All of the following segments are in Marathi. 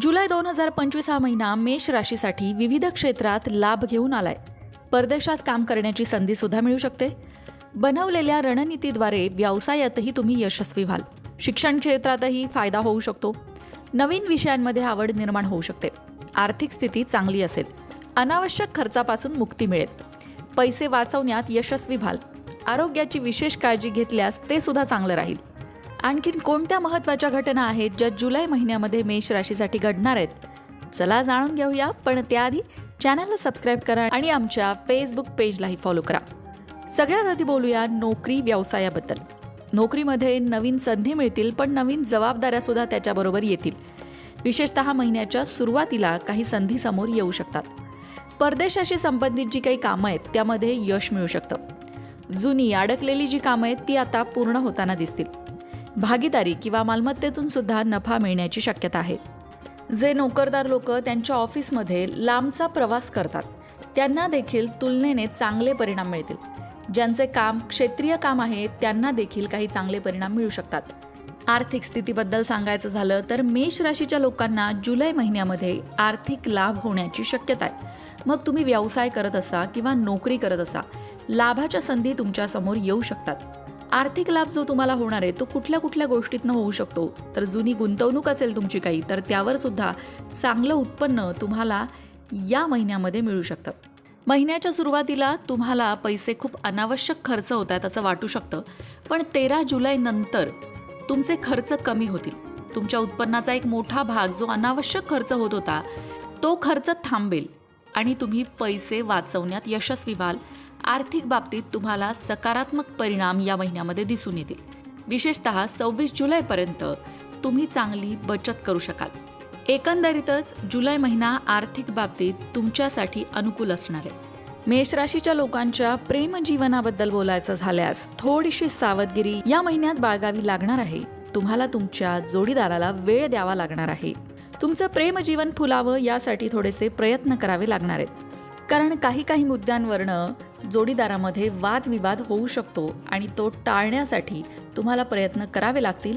जुलै दोन हजार पंचवीस हा महिना मेष राशीसाठी विविध क्षेत्रात लाभ घेऊन आलाय. परदेशात काम करण्याची संधी सुद्धा मिळू शकते. बनवलेल्या रणनीतीद्वारे व्यवसायातही तुम्ही यशस्वी व्हाल. शिक्षण क्षेत्रातही फायदा होऊ शकतो. नवीन विषयांमध्ये आवड निर्माण होऊ शकते. आर्थिक स्थिती चांगली असेल. अनावश्यक खर्चापासून मुक्ती मिळेल. पैसे वाचवण्यात यशस्वी व्हाल. आरोग्याची विशेष काळजी घेतल्यास ते सुद्धा चांगलं राहील. आणखीन कोणत्या महत्त्वाच्या घटना आहेत ज्या जुलै महिन्यामध्ये मेष राशीसाठी घडणार आहेत? चला जाणून घेऊया पण त्याआधी चॅनलला सबस्क्राईब करा आणि आमच्या फेसबुक पेजलाही फॉलो करा. सगळ्यात आधी बोलूया नोकरी व्यवसायाबद्दल. नोकरीमध्ये नवीन संधी मिळतील पण नवीन जबाबदाऱ्या सुद्धा त्याच्याबरोबर येतील. विशेषतः महिन्याच्या सुरुवातीला काही संधी समोर येऊ शकतात. परदेशाशी संबंधित जी काही कामं आहेत त्यामध्ये यश मिळू शकतं. जुनी अडकलेली जी कामं आहेत ती आता पूर्ण होताना दिसतील. भागीदारी किंवा मालमत्तेतून सुद्धा नफा मिळण्याची शक्यता आहे. जे नोकरदार लोक त्यांच्या ऑफिसमध्ये लांबचा प्रवास करतात त्यांना देखील तुलनेने चांगले परिणाम मिळतील. ज्यांचे काम क्षेत्रीय काम आहे त्यांना देखील काही चांगले परिणाम मिळू शकतात. आर्थिक स्थितीबद्दल सांगायचं झालं तर मेष राशीच्या लोकांना जुलै महिन्यामध्ये आर्थिक लाभ होण्याची शक्यता आहे. मग तुम्ही व्यवसाय करत असा किंवा नोकरी करत असा लाभाच्या संधी तुमच्यासमोर येऊ शकतात. आर्थिक लाभ जो तुम्हाला होणार आहे तो कुठल्या कुठल्या गोष्टीतनं होऊ शकतो? तर जुनी गुंतवणूक असेल तुमची काही तर त्यावर सुद्धा चांगलं उत्पन्न तुम्हाला या महिन्यामध्ये मिळू शकतं. महिन्याच्या सुरुवातीला तुम्हाला पैसे खूप अनावश्यक खर्च होत आहेत असं वाटू शकतं पण तेरा जुलै नंतर तुमचे खर्च कमी होतील. तुमच्या उत्पन्नाचा एक मोठा भाग जो अनावश्यक खर्च होत होता तो खर्च थांबेल आणि तुम्ही पैसे वाचवण्यात यशस्वी व्हाल. आर्थिक बाबतीत तुम्हाला सकारात्मक परिणाम या महिन्यामध्ये दिसून येतील. विशेषतः सव्वीस जुलैपर्यंत तुम्ही चांगली बचत करू शकाल. एकंदरीतच जुलै महिना आर्थिक बाबतीत तुमच्यासाठी अनुकूल असणार आहे. मेष राशीच्या लोकांच्या प्रेम जीवनाबद्दल बोलायचं झाल्यास थोडीशी सावधगिरी या महिन्यात बाळगावी लागणार आहे. तुम्हाला तुमच्या जोडीदाराला वेळ द्यावा लागणार आहे. तुमचं प्रेम जीवन फुलावं यासाठी थोडेसे प्रयत्न करावे लागणार आहेत. कारण काही काही मुद्द्यांवरनं जोडीदारामध्ये वादविवाद होऊ शकतो आणि तो टाळण्यासाठी तुम्हाला प्रयत्न करावे लागतील.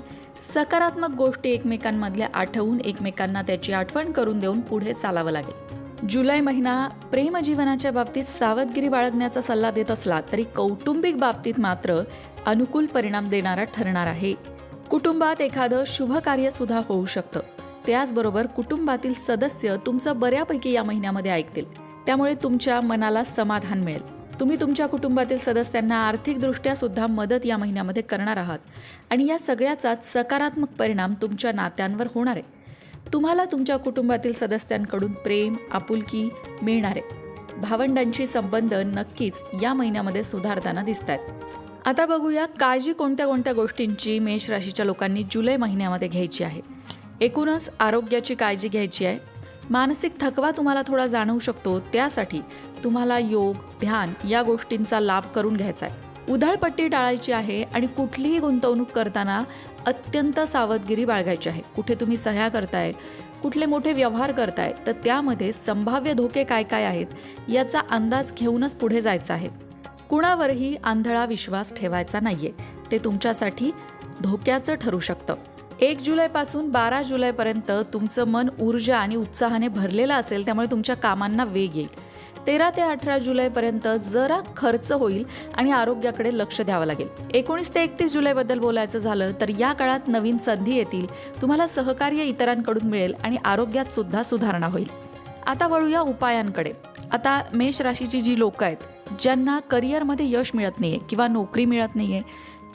सकारात्मक गोष्टी एकमेकांमधल्या आठवून एकमेकांना त्याची आठवण करून देऊन पुढे चालावं लागेल. जुलै महिना प्रेमजीवनाच्या बाबतीत सावधगिरी बाळगण्याचा सल्ला देत असला तरी कौटुंबिक बाबतीत मात्र अनुकूल परिणाम देणारा ठरणार आहे. कुटुंबात एखादं शुभ कार्य सुद्धा होऊ शकतं. त्याचबरोबर कुटुंबातील सदस्य तुमचं बऱ्यापैकी या महिन्यामध्ये ऐकतील. त्यामुळे तुमच्या मनाला समाधान मिळेल. तुम्ही तुमच्या कुटुंबातील सदस्यांना आर्थिकदृष्ट्या सुद्धा मदत या महिन्यामध्ये करणार आहात. आणि या सगळ्याचाच सकारात्मक परिणाम तुमच्या नात्यांवर होणार आहे. तुम्हाला तुमच्या कुटुंबातील सदस्यांकडून प्रेम आपुलकी मिळणार आहे. भावंडांशी संबंध नक्कीच या महिन्यामध्ये सुधारताना दिसत आहेत आता बघूया काळजी कोणत्या कोणत्या गोष्टींची मेष राशीच्या लोकांनी जुलै महिन्यामध्ये घ्यायची आहे. एकूणच आरोग्याची काळजी घ्यायची आहे. मानसिक थकवा तुम्हाला थोडा जाणवू शकतो. त्यासाठी तुम्हाला योग ध्यान या गोष्टींचा लाभ करून घ्यायचा आहे. उधळपट्टी टाळायची आहे आणि कुठलीही गुंतवणूक करताना अत्यंत सावधगिरी बाळगायची आहे. कुठे तुम्ही सह्या करताय कुठले मोठे व्यवहार करताय तर त्यामध्ये संभाव्य धोके काय काय आहेत याचा अंदाज घेऊनच पुढे जायचा आहे. कुणावरही आंधळा विश्वास ठेवायचा नाहीये. ते तुमच्यासाठी धोक्याचं ठरू शकतं. एक जुलैपासून बारा जुलैपर्यंत तुमचं मन ऊर्जा आणि उत्साहाने भरलेलं असेल त्यामुळे तुमच्या कामांना वेग येईल. तेरा ते अठरा जुलैपर्यंत जरा खर्च होईल आणि आरोग्याकडे लक्ष द्यावं लागेल. एकोणीस ते एकतीस जुलैबद्दल बोलायचं झालं तर या काळात नवीन संधी येतील तुम्हाला सहकार्य इतरांकडून मिळेल आणि आरोग्यात सुद्धा सुधारणा होईल. आता वळूया उपायांकडे. आता मेष राशीची जी लोक आहेत ज्यांना करिअरमध्ये यश मिळत नाहीये किंवा नोकरी मिळत नाहीये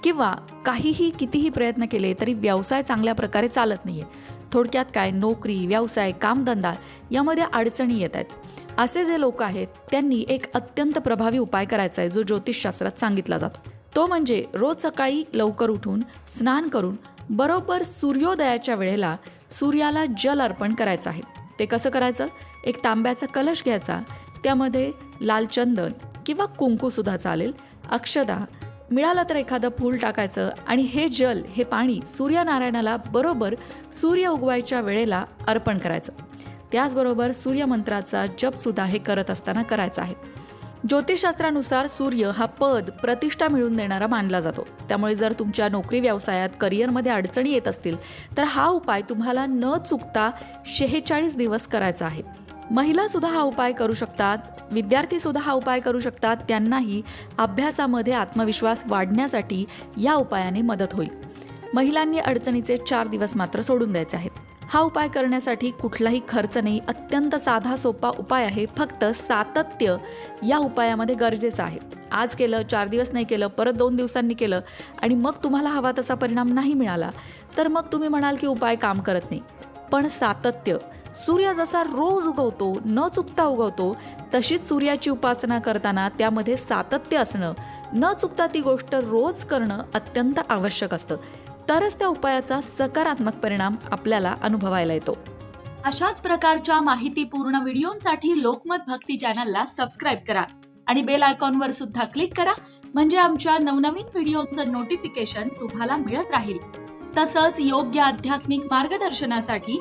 किंवा काहीही कितीही प्रयत्न केले तरी व्यवसाय चांगल्या प्रकारे चालत नाही आहे थोडक्यात काय? नोकरी व्यवसाय कामधंदा यामध्ये अडचणी येत आहेत. असे जे लोक आहेत त्यांनी एक अत्यंत प्रभावी उपाय करायचा आहे जो ज्योतिषशास्त्रात सांगितला जातो. तो म्हणजे रोज सकाळी लवकर उठून स्नान करून बरोबर सूर्योदयाच्या वेळेला सूर्याला जल अर्पण करायचं आहे. ते कसं करायचं? एक तांब्याचा कलश घ्यायचा त्यामध्ये लाल चंदन किंवा कुंकू सुद्धा चालेल. अक्षदा मिळालं तर एखादं फूल टाकायचं. आणि हे जल हे पाणी सूर्यनारायणाला बरोबर सूर्य उगवायच्या वेळेला अर्पण करायचं. त्याचबरोबर सूर्यमंत्राचा जपसुद्धा हे करत असताना करायचा आहे. ज्योतिषशास्त्रानुसार सूर्य हा पद प्रतिष्ठा मिळवून देणारा मानला जातो. त्यामुळे जर तुमच्या नोकरी व्यवसायात करिअरमध्ये अडचणी येत असतील तर हा उपाय तुम्हाला न चुकता शेहेचाळीस दिवस करायचा आहे. महिला सुद्धा हा उपाय करू शकतात विद्यार्थी सुद्धा हा उपाय करू शकतात त्यांनाही अभ्यासामध्ये आत्मविश्वास वाढण्यासाठी या उपायाने मदत होईल. महिलांनी अडचणीचे चार दिवस मात्र सोडून द्यायचे आहेत. हा उपाय करण्यासाठी कुठलाही खर्च नाही अत्यंत साधा सोपा उपाय आहे फक्त सातत्य या उपायामध्ये गरजेचं आहे. आज केलं चार दिवस नाही केलं परत दोन दिवसांनी केलं आणि मग तुम्हाला हवा तसा परिणाम नाही मिळाला तर मग तुम्ही म्हणाल की उपाय काम करत नाही. पण सातत्य सूर्य जसा रोज उगवतो न चुकता उगवतो तशीच सूर्याची उपासना करताना त्यामध्ये सातत्य असणं न चुकता ती गोष्ट रोज करणं अत्यंत आवश्यक असतं. तरच त्या उपायाचा सकारात्मक परिणाम आपल्याला अनुभवायला येतो. अशाच प्रकारच्या माहितीपूर्ण व्हिडिओंसाठी लोकमत भक्ती चॅनलला सबस्क्राईब करा आणि बेल आयकॉनवर सुद्धा क्लिक करा म्हणजे आमच्या नवनवीन व्हिडिओचं नोटिफिकेशन तुम्हाला मिळत राहील. तसंच योग्य आध्यात्मिक मार्गदर्शनासाठी